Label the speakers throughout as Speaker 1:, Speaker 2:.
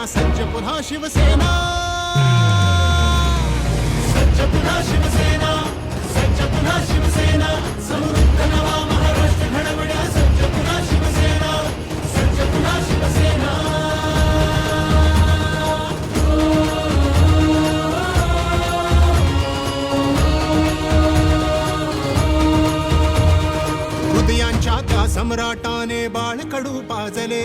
Speaker 1: घडवण्या सज्ज पुन्हा शिवसेना सज्ज पुन्हा शिवसेना सज्ज पुन्हा शिवसेना समृद्ध नवा महाराष्ट्र घडवण्या सज्ज पुन्हा शिवसेना सज्ज पुन्हा शिवसेना हृदयांच्या त्या सम्राटाने बाळकडू पाजले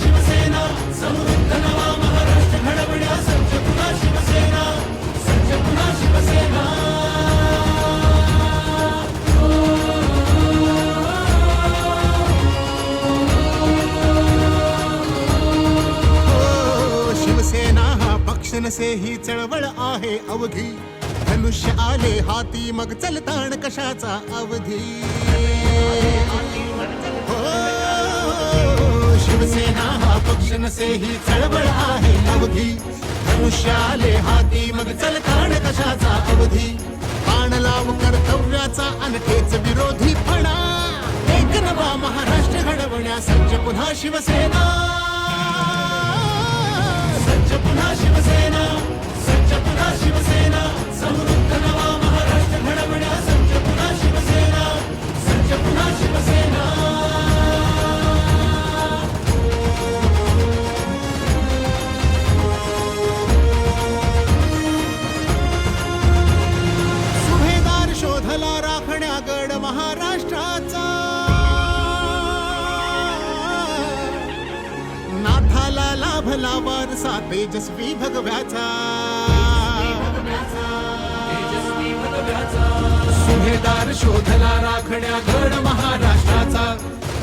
Speaker 1: शिवसेना समृद्ध नवा महाराष्ट्र घडवण्या सज्ज पुन्हा शिवसेना सज्ज पुन्हा शिवसेना हो, शिवसेना हा पक्ष नसे ही चळवळ आहे अवघी धनुष्य आले हाती मग चलताण कशाचा अवधी? शिवसेना हा पक्ष नसे ही चळवळ आहे अवधी. धनुष्याले हाती मग चलताण कशाचा अवधी. बाण लाव कर्तव्याचा अनखेच विरोधी फणा. एक नवा महाराष्ट्र घडवण्या सज्ज पुन्हा शिवसेना. सज्ज पुन्हा शिवसेना. लाभला वारसा तेजस्वी भगव्याचा. सुभेदार शोधला राखण्या गड महाराष्ट्राचा.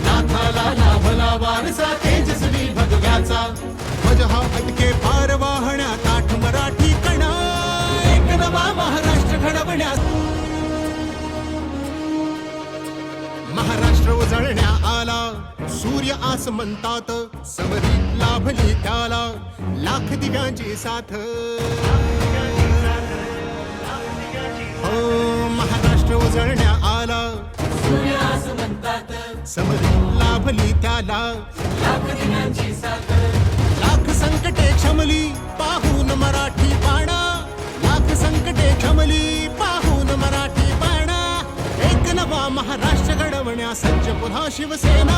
Speaker 1: नाथाला लाभला वारसा तेजस्वी भगव्याचा. ध्वज हा अटके पार वाहण्या काठ मराठी कणा. एक नवा महाराष्ट्र घडवण्यास महाराष्ट्र उजळण्या आला. सूर्य आस म्हणतात समरी लाभली त्याला लाख दिव्यांची साथ. हो महाराष्ट्र उजळण्या आला. समरी लाभली त्याला लाख संकटे क्षमली पाहून मराठी पाणा लाख संकटे क्षमली पाहून मराठी पाणा एक नवा महाराष्ट्र घडवण्या सज्ज पुन्हा शिवसेना.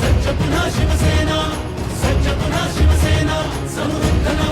Speaker 1: सज्ज पुन्हा शिवसेना सज्ज पुन्हा शिवसेना समृद्ध